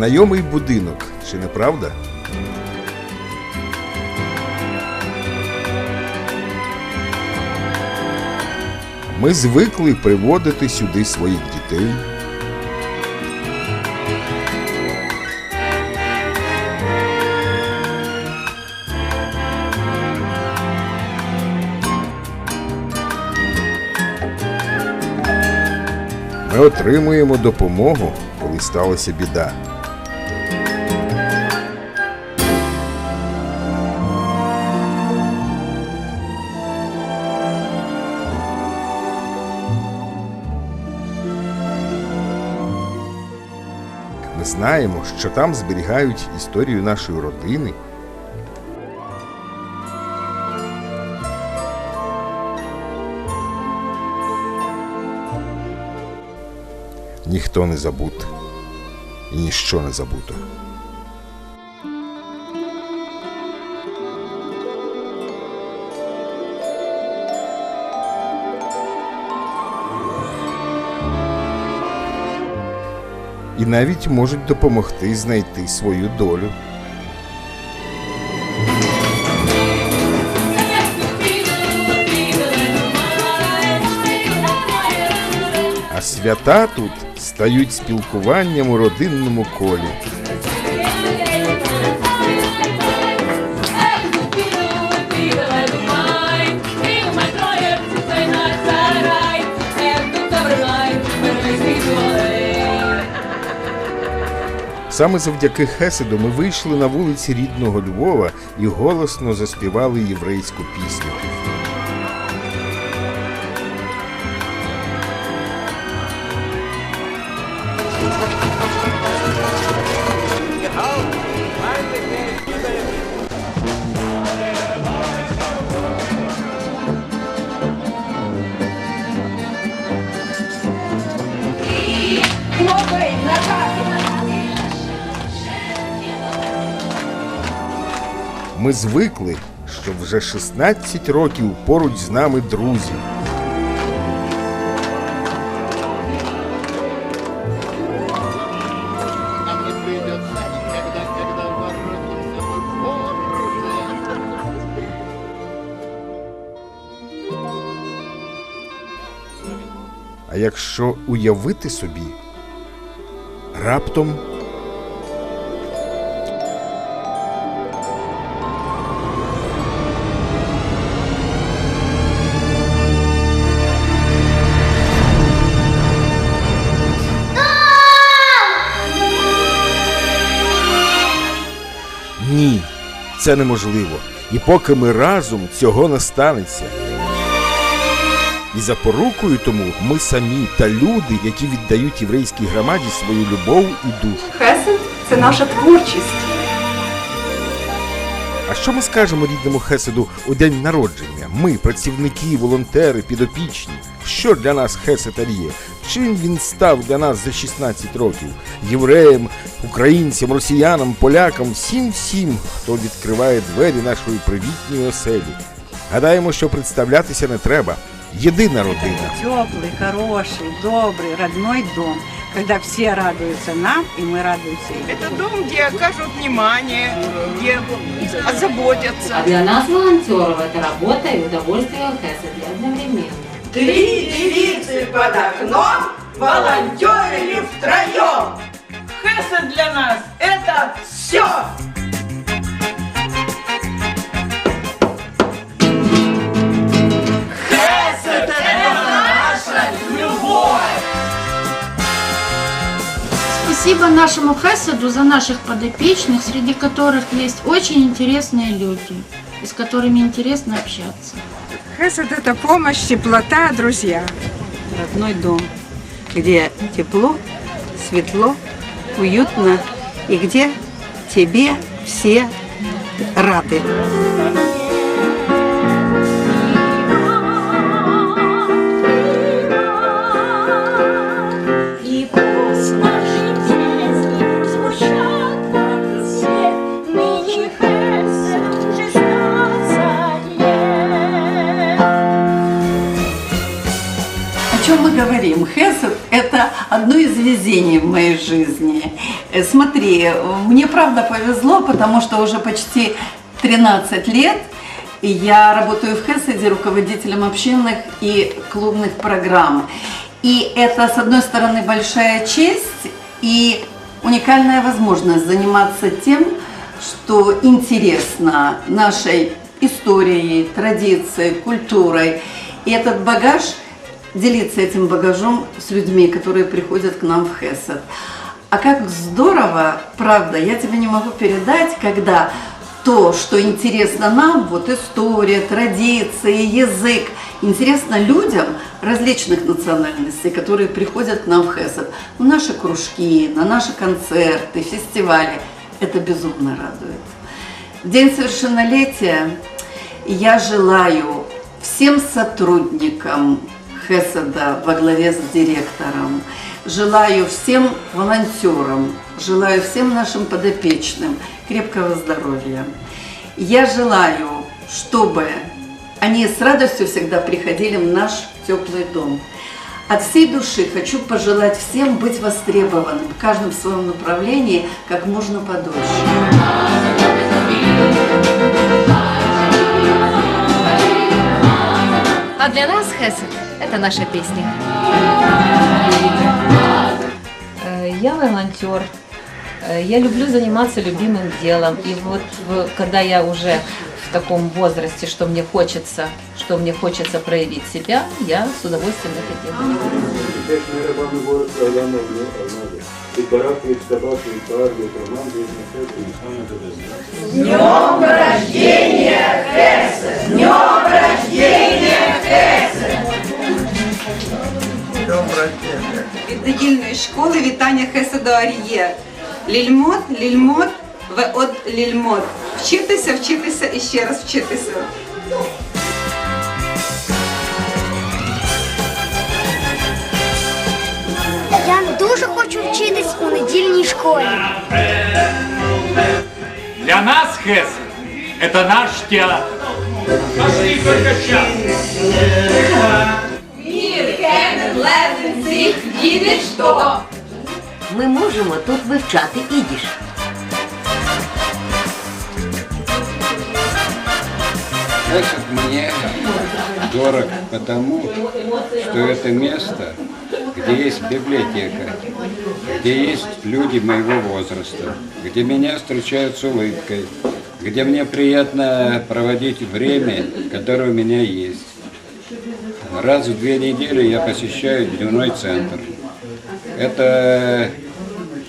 Знайомий будинок, чи не правда? Ми звикли приводити сюди своїх дітей. Ми отримуємо допомогу, коли сталася біда. Ми знаємо, що там зберігають історію нашої родини. Ніхто не забут і ніщо не забуто. І навіть можуть допомогти знайти свою долю. А свята тут стають спілкуванням у родинному колі. Саме завдяки Хеседу ми вийшли на вулиці рідного Львова і голосно заспівали єврейську пісню. Ми звикли, що вже 16 років поруч з нами друзі. А якщо уявити собі, раптом це неможливо. І поки ми разом цього не станеться. І запорукою тому ми самі та люди, які віддають єврейській громаді свою любов і душу. Хесед це наша творчість. А що ми скажемо рідному Хеседу у день народження? Ми, працівники, волонтери, підопічні. Що для нас Хесед Аріє? Чим він став для нас за 16 років? Євреям, українцям, росіянам, полякам, всім всім, хто відкриває двері нашої привітньої оселі. Гадаємо, що представлятися не треба. Єдина родина. Теплый, хороший, добрый, родной дом, когда все радуются нам, и мы радуемся им. Это дом, где окажут внимание, где озаботятся. А для нас, волонтеров, это работа и удовольствие Хесед одновременно. Три девицы под окном волонтерили втроем. Хесед для нас – это Все. Спасибо нашему Хеседу за наших подопечных, среди которых есть очень интересные люди, и с которыми интересно общаться. Хесед – это помощь, теплота, друзья. Родной дом, где тепло, светло, уютно, и где тебе все рады. Везений в моей жизни. Э, Смотри, мне правда повезло, потому что уже почти 13 лет я работаю в Хеседе руководителем общинных и клубных программ. И это, с одной стороны, большая честь и уникальная возможность заниматься тем, что интересно нашей историей, традицией, культурой. И этот багаж, делиться этим багажом с людьми, которые приходят к нам в Хесед. А как здорово, правда, я тебе не могу передать, когда то, что интересно нам, вот история, традиции, язык, интересно людям различных национальностей, которые приходят к нам в Хесед, в наши кружки, на наши концерты, фестивали. Это безумно радует. В день совершеннолетия я желаю всем сотрудникам Хеседа во главе с директором, желаю всем волонтерам, желаю всем нашим подопечным крепкого здоровья. Я желаю, чтобы они с радостью всегда приходили в наш теплый дом. От всей души хочу пожелать всем быть востребованным, в каждом своем направлении, как можно подольше. А для нас Хесед – это наша песня. Э, Я волонтер. Э, Я люблю заниматься любимым делом. И вот когда я уже в таком возрасте, что мне хочется, что мне хочется проявить себя, я с удовольствием это делаю. Від недільної школи вітання Хеседу Ар'є. Лільмот, лільмот, ве от лільмот. Вчитися, вчитися і ще раз вчитися. Я дуже хочу вчитись у недільній школі. Для нас Хес – это наш театр. Пошли только сейчас. Ми можемо тут вивчати ідіш. Хесед мне дорог потому, что это место, где есть библиотека, где есть люди моего возраста, где меня встречают с улыбкой, где мне приятно проводить время, которое у меня есть. Раз в две недели я посещаю дневной центр. Это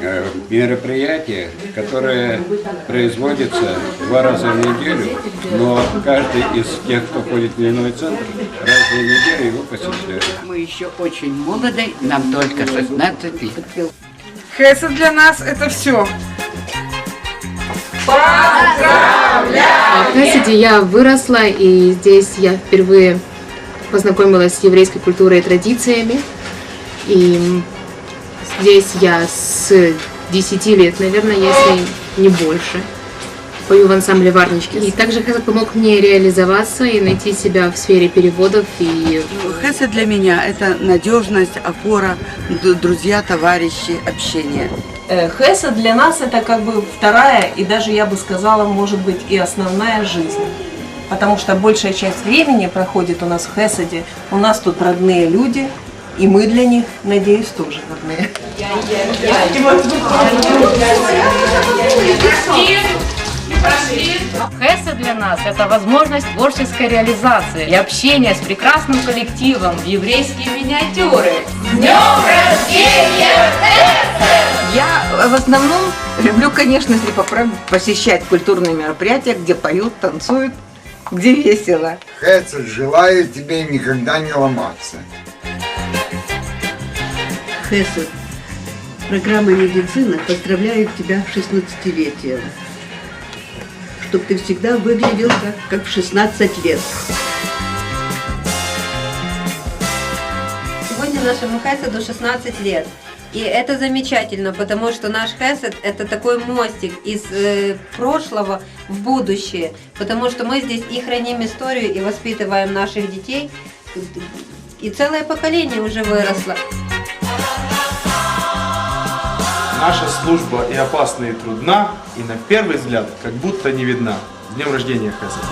э, мероприятие, которое производится два раза в неделю, но каждый из тех, кто ходит в дневной центр, раз в две недели его посещает. Мы еще очень молоды, нам только 16 лет. Хесед для нас это все. В Хесиде я выросла, и здесь я впервые познакомилась с еврейской культурой и традициями. И здесь я с 10 лет, наверное, если не больше. Пою в ансамбле Варнички. И также Хесед помог мне реализоваться и найти себя в сфере переводов и Хесед для меня – это надежность, опора, друзья, товарищи, общение. Э, Хесед для нас это как бы вторая и даже я бы сказала, может быть и основная жизнь. Потому что большая часть времени проходит у нас в Хеседе. У нас тут родные люди, и мы для них, надеюсь, тоже родные. Хесед для нас – это возможность творческой реализации и общения с прекрасным коллективом еврейские миниатюры. Я в основном люблю, конечно, если поправить, посещать культурные мероприятия, где поют, танцуют, где весело. Хесед желает тебе никогда не ломаться. Хесед. Программа медицины поздравляет тебя с 16-летием. Чтобы ты всегда выглядел как, как в 16 лет. Сегодня нашему Хеседу 16 лет. И это замечательно, потому что наш Хесед – это такой мостик из э, прошлого в будущее, потому что мы здесь и храним историю, и воспитываем наших детей И целое поколение уже выросло. Наша служба и опасна, и трудна, и на первый взгляд как будто не видна. С днем рождения, Хесед!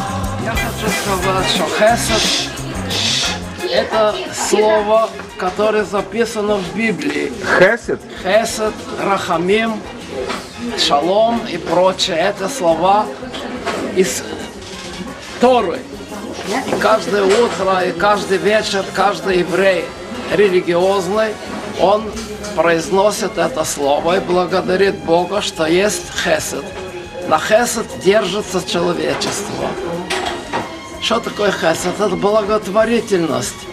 Я хочу сказать, что хесед – это слово, которое записано в Библии. Хесед? Хесед, рахамим, шалом и прочее – это слова из Торы. И каждое утро, и каждый вечер, каждый еврей религиозный, он произносит это слово и благодарит Бога, что есть хесед. На хесед держится человечество. Что такое хесед? Это благотворительность.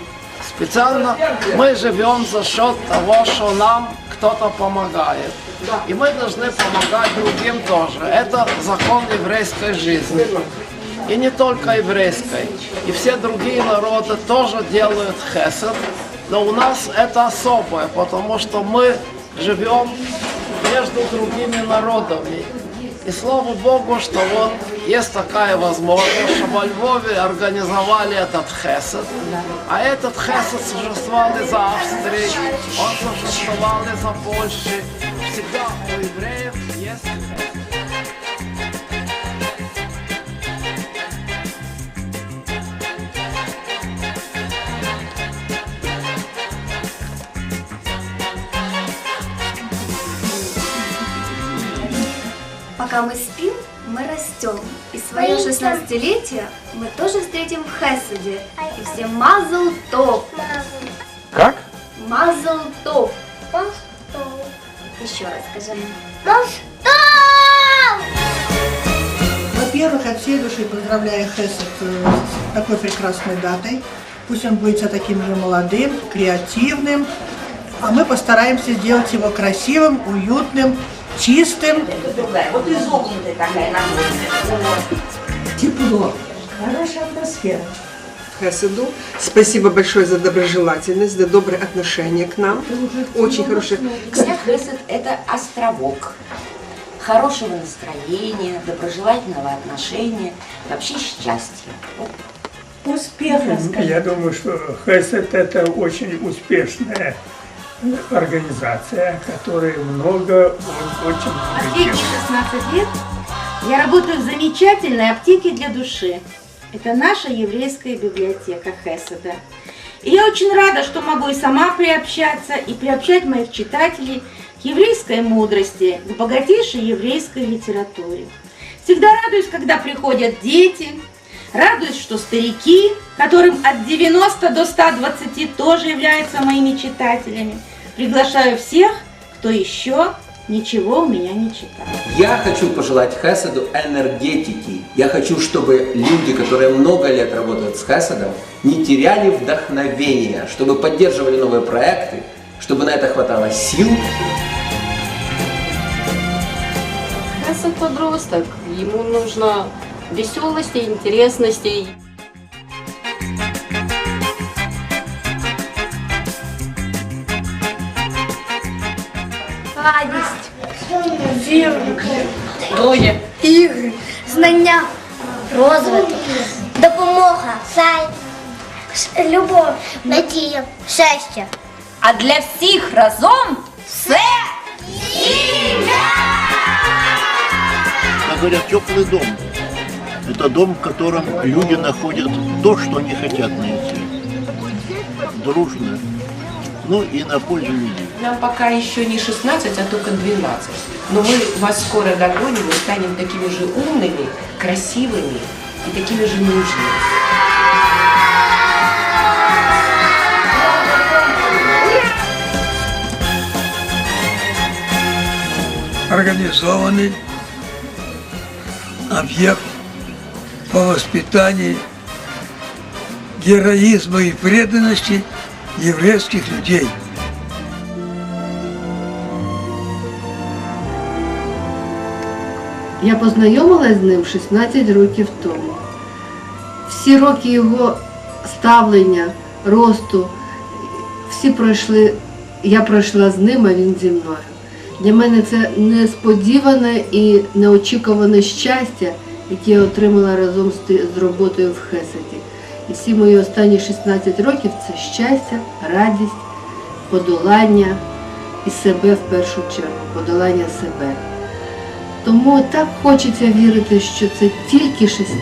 Специально мы живем за счет того, что нам кто-то помогает. И мы должны помогать другим тоже. Это закон еврейской жизни. И не только еврейской. И все другие народы тоже делают хесед. Но у нас это особое, потому что мы живем между другими народами. И слава Богу, что вот есть такая возможность, что во Львове организовали этот хесед. А этот хесед существовал и за Австрией, он существовал и за Польшей. Всегда у евреев есть. Пока мы спим, мы растем. Свое 16-летие мы тоже встретим в Хесаде. И все мазал топ. Как? Мазал топ. Еще раз скажем. Во-первых, от всей души поздравляю Хесед э, с такой прекрасной датой. Пусть он будет все таким же молодым, креативным, а мы постараемся сделать его красивым, уютным, чистым. Вот изогнутая такая на Тепло, хорошая атмосфера. Хеседу. Спасибо большое за доброжелательность, за доброе отношение к нам. Очень хорошее. Кстати, Хесед – это островок хорошего настроения, доброжелательного отношения, вообще счастья. Успеха, Я думаю, что Хесед это очень успешная организация, которая много, очень много делает. 16 лет. Я работаю в замечательной аптеке для души. Это наша еврейская библиотека Хеседа. И я очень рада, что могу и сама приобщаться, и приобщать моих читателей к еврейской мудрости, к богатейшей еврейской литературе. Всегда радуюсь, когда приходят дети, радуюсь, что старики, которым от 90 до 120 тоже являются моими читателями. Приглашаю всех, кто еще ничего у меня не читал. Я хочу пожелать Хеседу энергетики. Я хочу, чтобы люди, которые много лет работают с Хеседом, не теряли вдохновения, чтобы поддерживали новые проекты, чтобы на это хватало сил. Хесед подросток, ему нужно веселости, интересностей. Радість, віру, Доє. ігри, знання, розвиток, допомога, сайт, любов, надія, щастя. А для всіх разом все Как говорят, теплый дом. Это дом, в котором люди находят то, что они хотят найти. Дружно. ну и на пользу людей. Нам пока еще не 16, а только 12. Но мы вас скоро догоним и станем такими же умными, красивыми и такими же нужными. организованный объект по воспитанию героизма и преданности еврейских людей. Я познайомилась з ним 16 років тому. Всі роки його ставлення, росту, всі пройшли, я пройшла з ним, а він зі мною. Для мене це несподіване і неочікуване щастя, яке я отримала разом з, роботою в Хесеті. І всі мої останні 16 років це щастя, радість, подолання і себе в першу чергу, подолання себе. Тому так хочеться вірити, що це тільки 16,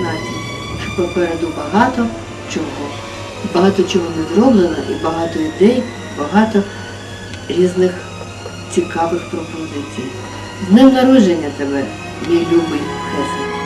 що попереду багато чого. Багато чого не зроблено, і багато ідей, багато різних цікавих пропозицій. З днем народження тебе, мій любий Хесед.